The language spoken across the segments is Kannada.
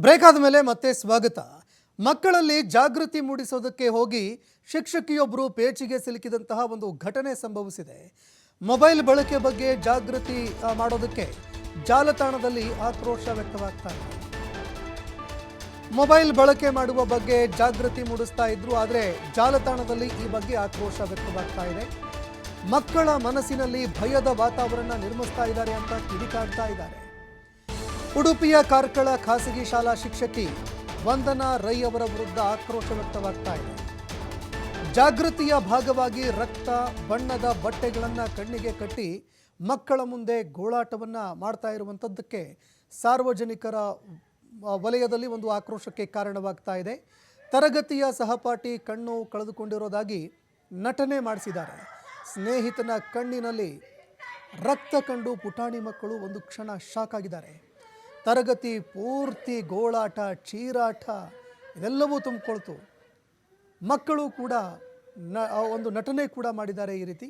ಬ್ರೇಕ್ ಆದಮೇಲೆ ಮತ್ತೆ ಸ್ವಾಗತ. ಮಕ್ಕಳಲ್ಲಿ ಜಾಗೃತಿ ಮೂಡಿಸೋದಕ್ಕೆ ಹೋಗಿ ಶಿಕ್ಷಕಿಯೊಬ್ಬರು ಪೇಚಿಗೆ ಸಿಲುಕಿದಂತಹ ಒಂದು ಘಟನೆ ಸಂಭವಿಸಿದೆ. ಮೊಬೈಲ್ ಬಳಕೆ ಬಗ್ಗೆ ಜಾಗೃತಿ ಮಾಡೋದಕ್ಕೆ ಜಾಲತಾಣದಲ್ಲಿ ಆಕ್ರೋಶ ವ್ಯಕ್ತವಾಗ್ತಾ ಇದೆ. ಮೊಬೈಲ್ ಬಳಕೆ ಮಾಡುವ ಬಗ್ಗೆ ಜಾಗೃತಿ ಮೂಡಿಸ್ತಾ ಇದ್ರು, ಆದರೆ ಜಾಲತಾಣದಲ್ಲಿ ಈ ಬಗ್ಗೆ ಆಕ್ರೋಶ ವ್ಯಕ್ತವಾಗ್ತಾ ಇದೆ. ಮಕ್ಕಳ ಮನಸ್ಸಿನಲ್ಲಿ ಭಯದ ವಾತಾವರಣ ನಿರ್ಮಿಸ್ತಾ ಇದ್ದಾರೆ ಅಂತ ಕಿಡಿಕಾಡ್ತಾ ಇದ್ದಾರೆ. ಉಡುಪಿಯ ಕಾರ್ಕಳ ಖಾಸಗಿ ಶಾಲಾ ಶಿಕ್ಷಕಿ ವಂದನಾ ರೈ ಅವರ ವಿರುದ್ಧ ಆಕ್ರೋಶ ವ್ಯಕ್ತವಾಗ್ತಾ ಇದೆ. ಜಾಗೃತಿಯ ಭಾಗವಾಗಿ ರಕ್ತ, ಬಣ್ಣದ ಬಟ್ಟೆಗಳನ್ನು ಕಣ್ಣಿಗೆ ಕಟ್ಟಿ ಮಕ್ಕಳ ಮುಂದೆ ಗೋಳಾಟವನ್ನು ಮಾಡ್ತಾ ಇರುವಂಥದ್ದಕ್ಕೆ ಸಾರ್ವಜನಿಕರ ವಲಯದಲ್ಲಿ ಒಂದು ಆಕ್ರೋಶಕ್ಕೆ ಕಾರಣವಾಗ್ತಾ ಇದೆ. ತರಗತಿಯ ಸಹಪಾಠಿ ಕಣ್ಣು ಕಳೆದುಕೊಂಡಿರೋದಾಗಿ ನಟನೆ ಮಾಡಿಸಿದ್ದಾರೆ. ಸ್ನೇಹಿತನ ಕಣ್ಣಿನಲ್ಲಿ ರಕ್ತ ಕಂಡು ಪುಟಾಣಿ ಮಕ್ಕಳು ಒಂದು ಕ್ಷಣ ಶಾಕ್ ಆಗಿದ್ದಾರೆ. ತರಗತಿ ಪೂರ್ತಿ ಗೋಳಾಟ, ಚೀರಾಟ, ಇದೆಲ್ಲವೂ ತುಂಬಿಕೊಳ್ತು. ಮಕ್ಕಳು ಕೂಡ ನ ಒಂದು ನಟನೆ ಕೂಡ ಮಾಡಿದ್ದಾರೆ ಈ ರೀತಿ.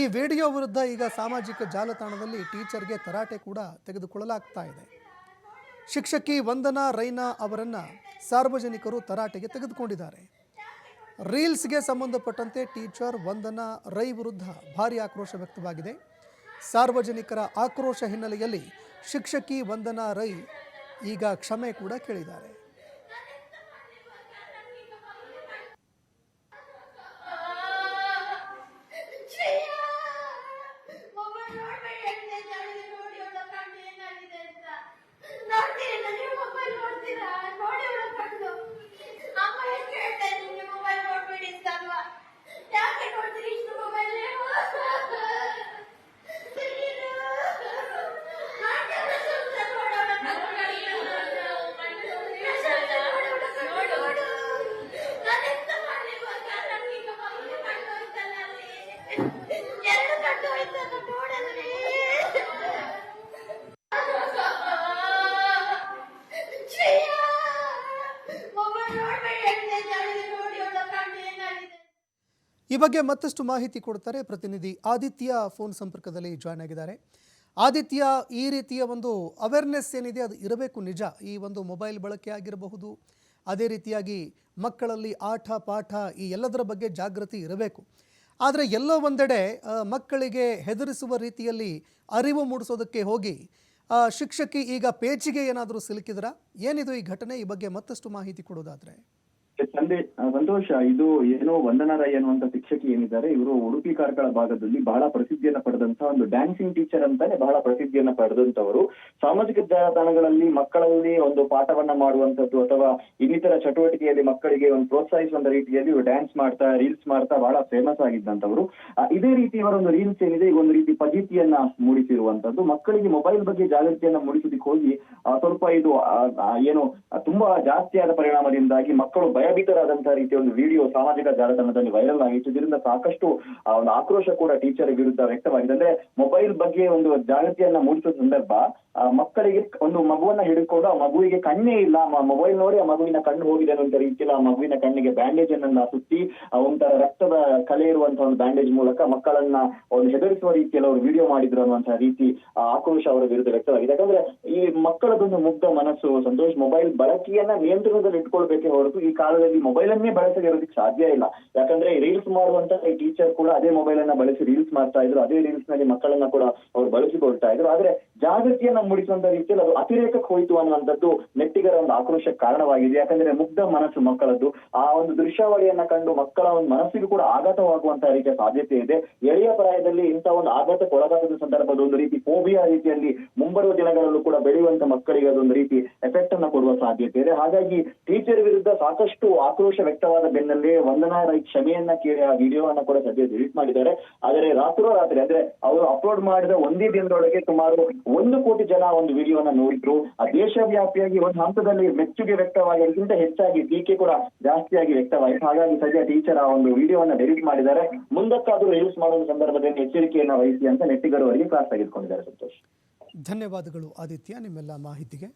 ಈ ವಿಡಿಯೋ ವಿರುದ್ಧ ಈಗ ಸಾಮಾಜಿಕ ಜಾಲತಾಣದಲ್ಲಿ ಟೀಚರ್ಗೆ ತರಾಟೆ ಕೂಡ ತೆಗೆದುಕೊಳ್ಳಲಾಗ್ತಾ ಇದೆ. ಶಿಕ್ಷಕಿ ವಂದನಾ ರೈನಾ ಅವರನ್ನು ಸಾರ್ವಜನಿಕರು ತರಾಟೆಗೆ ತೆಗೆದುಕೊಂಡಿದ್ದಾರೆ. ರೀಲ್ಸ್ಗೆ ಸಂಬಂಧಪಟ್ಟಂತೆ ಟೀಚರ್ ವಂದನಾ ರೈ ವಿರುದ್ಧ ಭಾರಿ ಆಕ್ರೋಶ ವ್ಯಕ್ತವಾಗಿದೆ. ಸಾರ್ವಜನಿಕರ ಆಕ್ರೋಶ ಹಿನ್ನೆಲೆಯಲ್ಲಿ ಶಿಕ್ಷಕಿ ವಂದನಾ ರೈ ಈಗ ಕ್ಷಮೆ ಕೂಡ ಕೇಳಿದ್ದಾರೆ. ಈ ಬಗ್ಗೆ ಮತ್ತಷ್ಟು ಮಾಹಿತಿ ಕೊಡ್ತಾರೆ ಪ್ರತಿನಿಧಿ ಆದಿತ್ಯ ಫೋನ್ ಸಂಪರ್ಕದಲ್ಲಿ ಜಾಯ್ನ್ ಆಗಿದ್ದಾರೆ. ಆದಿತ್ಯ, ಈ ರೀತಿಯ ಒಂದು ಅವೇರ್ನೆಸ್ ಏನಿದೆ ಅದು ಇರಬೇಕು ನಿಜ. ಈ ಒಂದು ಮೊಬೈಲ್ ಬಳಕೆ ಆಗಿರಬಹುದು, ಅದೇ ರೀತಿಯಾಗಿ ಮಕ್ಕಳಲ್ಲಿ ಆಟ ಪಾಠ ಈ ಎಲ್ಲದರ ಬಗ್ಗೆ ಜಾಗೃತಿ ಇರಬೇಕು. ಆದರೆ ಎಲ್ಲೋ ಒಂದೆಡೆ ಮಕ್ಕಳಿಗೆ ಹೆದರಿಸುವ ರೀತಿಯಲ್ಲಿ ಅರಿವು ಮೂಡಿಸೋದಕ್ಕೆ ಹೋಗಿ ಶಿಕ್ಷಕಿ ಈಗ ಪೇಚಿಗೆ ಏನಾದರೂ ಸಿಲುಕಿದ್ರಾ? ಏನಿದು ಈ ಘಟನೆ? ಈ ಬಗ್ಗೆ ಮತ್ತಷ್ಟು ಮಾಹಿತಿ ಕೊಡೋದಾದರೆ. ಸಂದೇ ಸಂತೋಷ, ಇದು ಏನೋ ವಂದನಾರಾಯ್ ಅನ್ನುವಂತ ಶಿಕ್ಷಕಿ ಏನಿದ್ದಾರೆ, ಇವರು ಉಡುಪಿ ಕಾರ್ಕಳ ಭಾಗದಲ್ಲಿ ಬಹಳ ಪ್ರಸಿದ್ಧಿಯನ್ನ ಪಡೆದಂತ ಒಂದು ಡ್ಯಾನ್ಸಿಂಗ್ ಟೀಚರ್ ಅಂತಾನೆ ಬಹಳ ಪ್ರಸಿದ್ಧಿಯನ್ನ ಪಡೆದಂತವರು ಸಾಮಾಜಿಕ ಜಾಲತಾಣಗಳಲ್ಲಿ ಮಕ್ಕಳಲ್ಲಿ ಒಂದು ಪಾಠವನ್ನ ಮಾಡುವಂತದ್ದು ಅಥವಾ ಇನ್ನಿತರ ಚಟುವಟಿಕೆಯಲ್ಲಿ ಮಕ್ಕಳಿಗೆ ಒಂದು ಪ್ರೋತ್ಸಾಹಿಸುವಂತ ರೀತಿಯಲ್ಲಿ ಇವರು ಡ್ಯಾನ್ಸ್ ಮಾಡ್ತಾ ರೀಲ್ಸ್ ಮಾಡ್ತಾ ಬಹಳ ಫೇಮಸ್ ಆಗಿದ್ದಂತವರು ಇದೇ ರೀತಿ ಇವರ ಒಂದು ರೀಲ್ಸ್ ಏನಿದೆ, ಈಗ ಒಂದು ರೀತಿ ಫಜೀತಿಯನ್ನ ಮೂಡಿಸಿರುವಂತದ್ದು ಮಕ್ಕಳಿಗೆ ಮೊಬೈಲ್ ಬಗ್ಗೆ ಜಾಗೃತಿಯನ್ನ ಮೂಡಿಸೋದಕ್ಕೆ ಹೋಗಿ ಸ್ವಲ್ಪ ಇದು ಏನು, ತುಂಬಾ ಜಾಸ್ತಿಯಾದ ಪರಿಣಾಮದಿಂದಾಗಿ ಮಕ್ಕಳು ಭಯಭೀತರಾದಂತಹ ರೀತಿಯ ಒಂದು ವಿಡಿಯೋ ಸಾಮಾಜಿಕ ಜಾಲತಾಣದಲ್ಲಿ ವೈರಲ್ ಆಗಿತ್ತು ಇದರಿಂದ ಸಾಕಷ್ಟು ಒಂದು ಆಕ್ರೋಶ ಕೂಡ ಟೀಚರ್ ವಿರುದ್ಧ ವ್ಯಕ್ತವಾಗಿದೆ. ಅಂದ್ರೆ ಮೊಬೈಲ್ ಬಗ್ಗೆ ಒಂದು ಜಾಗೃತಿಯನ್ನ ಮೂಡಿಸುವ ಸಂದರ್ಭ ಮಕ್ಕಳಿಗೆ ಒಂದು ಮಗುವನ್ನ ಹಿಡ್ಕೊಂಡು ಆ ಮಗುವಿಗೆ ಕಣ್ಣೇ ಇಲ್ಲ. ಮೊಬೈಲ್ ನೋಡಿ ಆ ಮಗುವಿನ ಕಣ್ಣು ಹೋಗಿದೆ ಅನ್ನುವಂಥ ರೀತಿಯಲ್ಲಿ ಆ ಮಗುವಿನ ಕಣ್ಣಿಗೆ ಬ್ಯಾಂಡೇಜ್ ಅನ್ನ ಸುತ್ತಿ ಒಂಥರ ರಕ್ತದ ಕಲೆ ಇರುವಂತಹ ಒಂದು ಬ್ಯಾಂಡೇಜ್ ಮೂಲಕ ಮಕ್ಕಳನ್ನ ಒಂದು ಹೆದರಿಸುವ ರೀತಿಯಲ್ಲಿ ಅವರು ವಿಡಿಯೋ ಮಾಡಿದ್ರು ಅನ್ನುವಂತಹ ರೀತಿ ಆಕ್ರೋಶ ಅವರ ವಿರುದ್ಧ ವ್ಯಕ್ತವಾಗಿದೆ. ಯಾಕಂದ್ರೆ ಈ ಮಕ್ಕಳದೊಂದು ಮುಗ್ಧ ಮನಸ್ಸು, ಸಂತೋಷ್ ಮೊಬೈಲ್ ಬಳಕೆಯನ್ನ ನಿಯಂತ್ರಣದಲ್ಲಿ ಇಟ್ಕೊಳ್ಬೇಕೇ ಹೊರತು ಈ ಕಾಲದಲ್ಲಿ ಮೊಬೈಲ್ ಅನ್ನೇ ಇರೋದಕ್ಕೆ ಸಾಧ್ಯ ಇಲ್ಲ. ಯಾಕಂದ್ರೆ ರೀಲ್ಸ್ ಮಾಡುವಂತಹ ಈ ಟೀಚರ್ ಕೂಡ ಅದೇ ಮೊಬೈಲ್ ಅನ್ನ ಬಳಸಿ ರೀಲ್ಸ್ ಮಾಡ್ತಾ ಇದ್ರು, ಅದೇ ರೀಲ್ಸ್ನಲ್ಲಿ ಮಕ್ಕಳನ್ನ ಕೂಡ ಅವ್ರು ಬಳಸಿಕೊಳ್ತಾ ಇದ್ರು. ಆದ್ರೆ ಜಾಗೃತಿಯನ್ನ ಮೂಡಿಸುವಂತ ರೀತಿಯಲ್ಲಿ ಅದು ಅತಿರೇಕಕ್ಕೆ ಹೋಯಿತು ಅನ್ನುವಂಥದ್ದು ನೆಟ್ಟಿಗರ ಒಂದು ಆಕ್ರೋಶಕ್ಕೆ ಕಾರಣವಾಗಿದೆ. ಯಾಕಂದ್ರೆ ಮುಗ್ಧ ಮನಸ್ಸು ಮಕ್ಕಳದ್ದು. ಆ ಒಂದು ದೃಶ್ಯಾವಳಿಯನ್ನ ಕಂಡು ಮಕ್ಕಳ ಒಂದು ಮನಸ್ಸಿಗೂ ಕೂಡ ಆಘಾತವಾಗುವಂತಹ ರೀತಿಯ ಸಾಧ್ಯತೆ ಇದೆ. ಎಳೆಯ ಪ್ರಾಯದಲ್ಲಿ ಇಂತಹ ಒಂದು ಆಘಾತಕ್ಕೆ ಒಳಗಾಗದ ಸಂದರ್ಭದ ಒಂದು ರೀತಿ ಫೋಬಿಯಾ ರೀತಿಯಲ್ಲಿ ಮುಂಬರುವ ದಿನಗಳಲ್ಲೂ ಕೂಡ ಬೆಳೆಯುವಂತ ಮಕ್ಕಳಿಗೆ ಅದೊಂದು ರೀತಿ ಎಫೆಕ್ಟ್ ಅನ್ನ ಕೊಡುವ ಸಾಧ್ಯತೆ ಇದೆ. ಹಾಗಾಗಿ ಟೀಚರ್ ವಿರುದ್ಧ ಸಾಕಷ್ಟು ಆಕ್ರೋಶ ವ್ಯಕ್ತವಾದ ಬೆನ್ನಲ್ಲೇ ವಂದನಾ ರೈ ಕ್ಷಮೆಯನ್ನ ಕೇಳಿ ಆ ವಿಡಿಯೋವನ್ನ ಕೂಡ ಸದ್ಯ ಡಿಲೀಟ್ ಮಾಡಿದ್ದಾರೆ. ಆದರೆ ರಾತ್ರೋರಾತ್ರಿ ಅಂದ್ರೆ ಅವರು ಅಪ್ಲೋಡ್ ಮಾಡಿದ ಒಂದೇ ದಿನದೊಳಗೆ ಸುಮಾರು ಒಂದು ಕೋಟಿ ಜನ ಒಂದು ವಿಡಿಯೋನ ನೋಡಿದ್ರು. ಆ ದೇಶವ್ಯಾಪಿಯಾಗಿ ಒಂದು ಹಂತದಲ್ಲಿ ಮೆಚ್ಚುಗೆ ವ್ಯಕ್ತವಾಗಿರೋದ್ರಿಂದ ಹೆಚ್ಚಾಗಿ ಟೀಕೆ ಕೂಡ ಜಾಸ್ತಿಯಾಗಿ ವ್ಯಕ್ತವಾಯಿತು. ಹಾಗಾಗಿ ಸದ್ಯ ಟೀಚರ್ ಆ ಒಂದು ವಿಡಿಯೋವನ್ನ ಡಿಲೀಟ್ ಮಾಡಿದ್ದಾರೆ. ಮುಂದಕ್ಕಾದ್ರೂ ಯೂಸ್ ಮಾಡುವ ಸಂದರ್ಭದಲ್ಲಿ ಎಚ್ಚರಿಕೆಯನ್ನ ವಹಿಸಿ ಅಂತ ನೆಟ್ಟಿಗರು ಅವರಿಗೆ ಕ್ಲಾಸ್ ತೆಗೆದುಕೊಂಡಿದ್ದಾರೆ, ಸಂತೋಷ್. ಧನ್ಯವಾದಗಳು, ಆದಿತ್ಯ, ನಿಮ್ಮೆಲ್ಲ ಮಾಹಿತಿಗೆ.